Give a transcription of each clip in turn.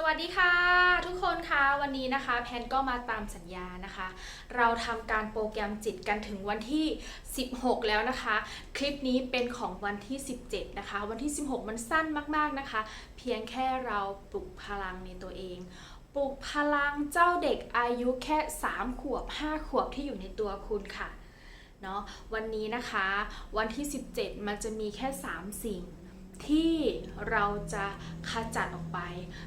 สวัสดีค่ะ ทุกคนคะวันนี้นะคะ แพนก็มาตามสัญญานะคะ เราทำการโปรแกรมจิตกันถึงวันที่ 16 แล้วนะคะ คลิปนี้เป็นของวันที่ 17 นะคะ วันที่ 16 มันสั้นมากๆนะคะ เพียงแค่เราปลุกพลังในตัวเองปลุกพลังเจ้าเด็กอายุแค่ 3 ขวบ 5 ขวบที่อยู่ในตัวคุณค่ะเนาะวันนี้นะคะ วันที่ 17 มันจะมีแค่ 3 สิ่ง ที่เราจะขจัดออกไป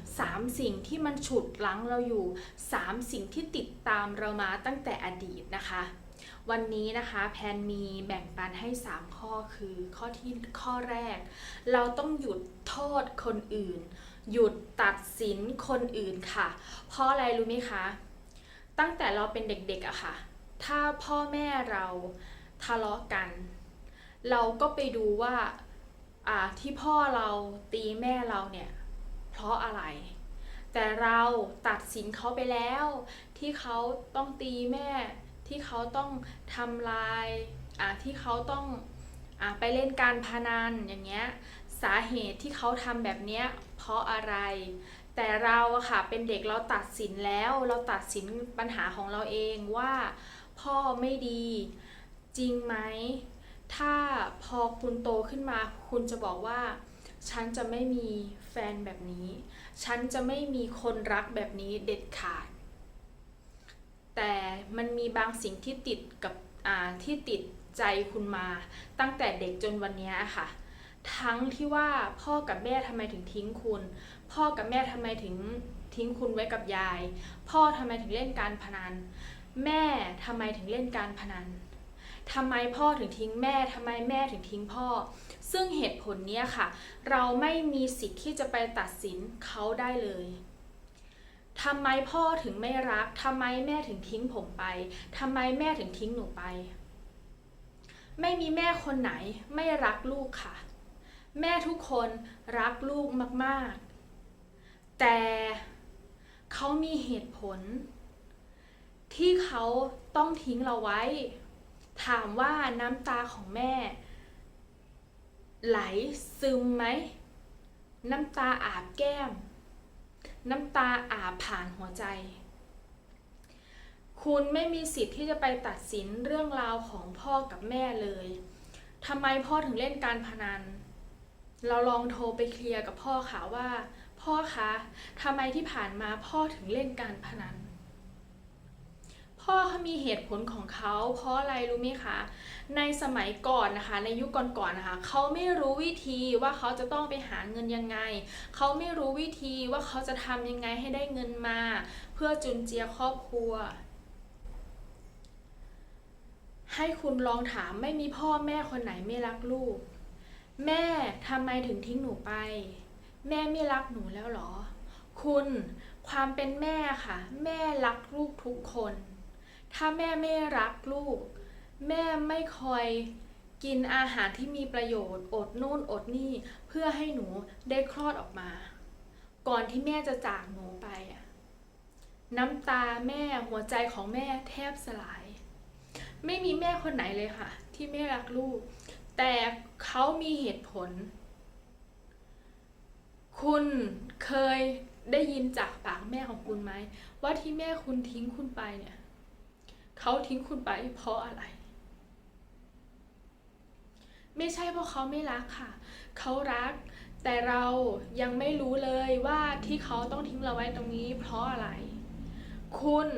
3 สิ่งที่มันฉุดลังเราอยู่ 3 สิ่งที่ติดตามเรามาตั้งแต่อดีตนะคะ วันนี้นะคะแพนมีแบ่งปันให้ 3 ข้อคือข้อที่ข้อแรก เราต้องหยุดโทษคนอื่น หยุดตัดสินคนอื่นค่ะ เพราะอะไรรู้ไหมคะ ตั้งแต่เราเป็นเด็กๆอะค่ะ ถ้าพ่อแม่เราทะเลาะกัน เราก็ไปดูว่า อ่าที่พ่อเราตีแม่เราเนี่ย เพราะอะไร แต่เราตัดสินเขาไปแล้ว ที่เขาต้องตีแม่ ที่เขาต้องทำลายอ่าที่เขาต้องอ่าไปเล่นการพนันอย่างเงี้ยสาเหตุที่เขาทำแบบเนี้ยเพราะอะไร แต่เราอะค่ะเป็นเด็กเราตัดสินแล้วเราตัดสินปัญหาของเราเองว่า พ่อไม่ดีจริงไหม ถ้าพอคุณโตขึ้นมา คุณจะบอกว่า ฉันจะไม่มีแฟนแบบนี้ ฉันจะไม่มีคนรักแบบนี้เด็ดขาด แต่มันมีบางสิ่งที่ติดกับอ่าที่ติดใจคุณมา ตั้งแต่เด็กจนวันนี้ค่ะ ทั้งที่ว่าพ่อกับแม่ทำไมถึงทิ้งคุณ พ่อกับแม่ทำไมถึงทิ้งคุณไว้กับยาย พ่อทำไมถึงเล่นการพนัน แม่ทำไมถึงเล่นการพนัน ทำไมพ่อถึงทิ้งแม่ทำไมแม่ถึงทิ้งพ่อ ซึ่งเหตุผลเนี้ยค่ะ เราไม่มีสิทธิ์ที่จะไปตัดสินเขาได้เลยทำไมพ่อถึงไม่รักทำไมแม่ถึงทิ้งผมไปทำไมแม่ถึงทิ้งหนูไป ไม่มีแม่คนไหนไม่รักลูกค่ะ แม่ทุกคนรักลูกมากๆ แต่เขามีเหตุผล ที่เขาต้องทิ้งเราไว้ ถามว่าน้ำตาของแม่ ไหลซึมไหม น้ำตาอาบแก้ม น้ำตาอาบผ่านหัวใจ คุณไม่มีสิทธิ์ที่จะไปตัดสินเรื่องราวของพ่อกับแม่เลยทำไมพ่อถึงเล่นการพนัน เราลองโทรไปเคลียร์กับพ่อค่ะว่า พ่อคะทำไมที่ผ่านมาพ่อถึงเล่นการพนัน พ่อเขามีเหตุผลของเขาเพราะอะไรรู้ไหมคะ ในสมัยก่อนนะคะ ในยุคก่อนๆนะคะเขาไม่รู้วิธีว่าเขาจะต้องไปหาเงินยังไง เขาไม่รู้วิธีว่าเขาจะทำยังไงให้ได้เงินมา เพื่อจุนเจือครอบครัว ให้คุณลองถามไม่มีพ่อแม่คนไหนไม่รักลูก แม่ทำไมถึงทิ้งหนูไป แม่ไม่รักหนูแล้วหรอ คุณความเป็นแม่ค่ะ แม่รักลูกทุกคน ถ้าแม่ไม่รักลูก แม่ไม่คอยกินอาหารที่มีประโยชน์ อดนู่นอดนี่เพื่อให้หนูได้คลอดออกมา ก่อนที่แม่จะจากหนูไปอะน้ำตาแม่หัวใจของแม่แทบสลาย ไม่มีแม่คนไหนเลยค่ะ ที่ไม่รักลูก แต่เขามีเหตุผล คุณเคยได้ยินจากปากแม่ของคุณไหมว่าที่แม่คุณทิ้งคุณไปเนี่ย เขาทิ้งคุณไปเพราะอะไร ไม่ใช่เพราะเขาไม่รักค่ะ เขารัก แต่เรายังไม่รู้เลยว่าที่เขาต้องทิ้งเราไว้ตรงนี้ เพราะอะไร คุณ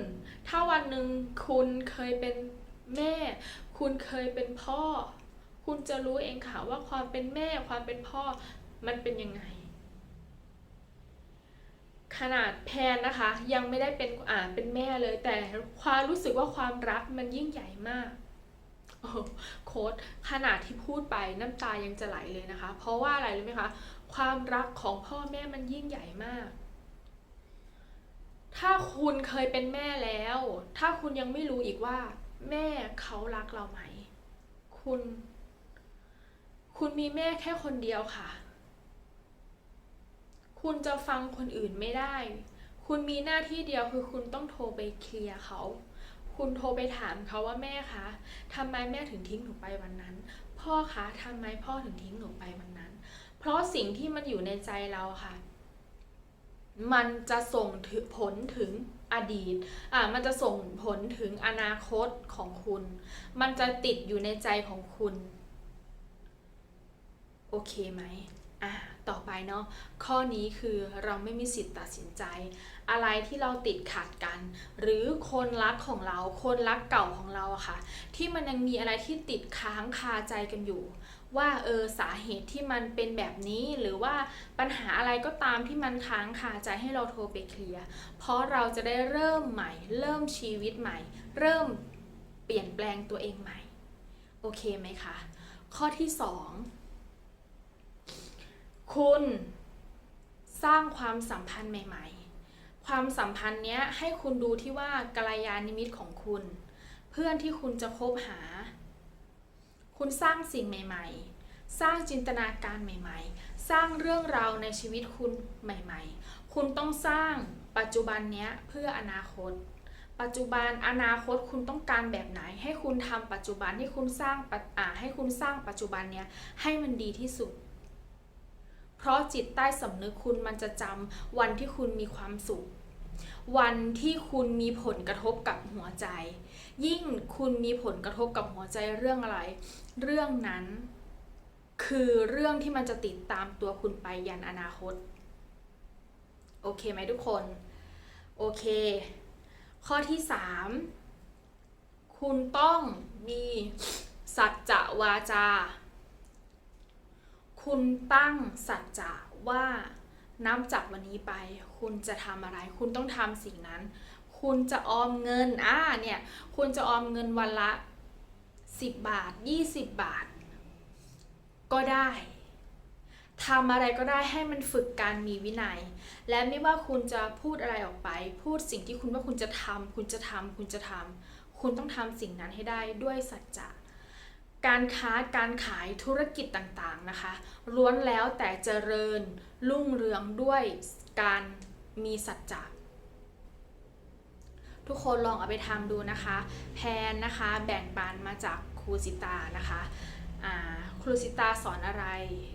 ถ้าวันหนึ่งคุณเคยเป็นแม่ คุณเคยเป็นพ่อ คุณจะรู้เองค่ะว่าความเป็นแม่ความเป็นพ่อมันเป็นยังไง ขนาดแพนนะคะยังไม่ได้เป็นอ่าเป็นแม่เลย แต่ความรู้สึกว่าความรักมันยิ่งใหญ่มากโอ้โหโค้ดขนาดที่พูดไปน้ำตายังจะไหลเลยนะคะ เพราะว่าอะไรรู้ไหมคะ ความรักของพ่อแม่มันยิ่งใหญ่มาก ถ้าคุณเคยเป็นแม่แล้ว ถ้าคุณยังไม่รู้อีกว่า แม่เขารักเราไหม คุณ คุณมีแม่แค่คนเดียวค่ะ คุณจะฟังคนอื่นไม่ได้ คุณมีหน้าที่เดียวคือคุณต้องโทรไปเคลียร์เขา คุณโทรไปถามเขาว่าแม่คะทำไมแม่ถึงทิ้งหนูไปวันนั้น พ่อคะทำไมพ่อถึงทิ้งหนูไปวันนั้น เพราะสิ่งที่มันอยู่ในใจเราค่ะ มันจะส่งถึงผลถึงอดีต อ่า มันจะส่งผลถึงอนาคตของคุณ มันจะติดอยู่ในใจของคุณ โอเคไหม อะต่อไปเนาะข้อนี้คือเราไม่มีสิทธิ์ตัดสินใจ อะไรที่เราติดขัดกัน หรือคนรักของเราคนรักเก่าของเราอะค่ะ ที่มันยังมีอะไรที่ติดค้างคาใจกันอยู่ ว่าเออสาเหตุที่มันเป็นแบบนี้หรือว่าปัญหาอะไรก็ตามที่มันค้างคาใจให้เราโทรไปเคลียร์เพราะเราจะได้เริ่มใหม่ เริ่มชีวิตใหม่ เริ่มเปลี่ยนแปลงตัวเองใหม่โอเคไหมคะข้อที่ 2 คุณสร้างความสัมพันธ์ใหม่ ๆ ความสัมพันธ์เนี้ยให้คุณดูที่ว่ากัลยาณมิตรของคุณ เพื่อนที่คุณจะคบหา คุณสร้างสิ่งใหม่ ๆ สร้างจินตนาการใหม่ ๆ สร้างเรื่องราวในชีวิตคุณใหม่ ๆ คุณต้องสร้างปัจจุบันเนี้ยเพื่ออนาคต ปัจจุบันอนาคตคุณต้องการแบบไหน ให้คุณทำปัจจุบันให้คุณสร้างปัจอ่าให้คุณสร้างปัจจุบันเนี้ยให้มันดีที่สุด เพราะจิตใต้สำนึกคุณมันจะจำวันที่คุณมีความสุข วันที่คุณมีผลกระทบกับหัวใจ ยิ่งคุณมีผลกระทบกับหัวใจเรื่องอะไร เรื่องนั้น คือเรื่องที่มันจะติดตามตัวคุณไปยันอนาคต โอเคไหมทุกคน โอเค ข้อที่ 3 คุณต้องมีสัจจะวาจา คุณตั้งสัจจะว่านับจากวันนี้ไป คุณจะทำอะไร คุณต้องทำสิ่งนั้น คุณจะออมเงินอ่าเนี่ยคุณจะออมเงินวันละ 10 บาท 20 บาท ก็ได้ทำอะไรก็ได้ให้มันฝึกการมีวินัย และไม่ว่าคุณจะพูดอะไรออกไป พูดสิ่งที่คุณว่าคุณจะทำคุณจะทำคุณจะทำคุณต้องทำสิ่งนั้นให้ได้ด้วยสัจจะ การค้าการขายธุรกิจต่างๆนะคะ ล้วนแล้วแต่เจริญรุ่งเรืองด้วยการมีสัจจะทุกคนลองเอาไปทำดูนะคะ แพนนะคะแบ่งปันมาจากครูสิตานะคะครูสิตาสอนอะไร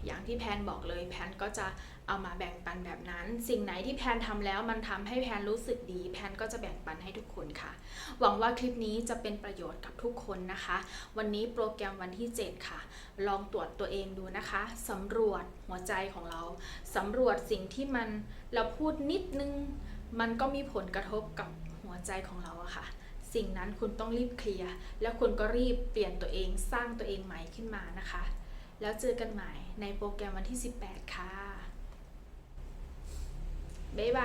อย่างที่แพนบอกเลยแพนก็จะ เอามาแบ่งปันแบบนั้น สิ่งไหนที่แพนทำแล้วมันทำให้แพนรู้สึกดี แพนก็จะแบ่งปันให้ทุกคนค่ะ หวังว่าคลิปนี้จะเป็นประโยชน์กับทุกคนนะคะ วันนี้โปรแกรมวันที่ 7 ค่ะ ลองตรวจตัวเองดูนะคะสำรวจหัวใจของเราสำรวจสิ่งที่มันเราพูดนิดนึง มันก็มีผลกระทบกับหัวใจของเราอะค่ะสิ่งนั้นคุณต้องรีบเคลียร์ แล้วคุณก็รีบเปลี่ยนตัวเองสร้างตัวเองใหม่ขึ้นมานะคะ แล้วเจอกันใหม่ในโปรแกรมวันที่ 18 ค่ะ 没吧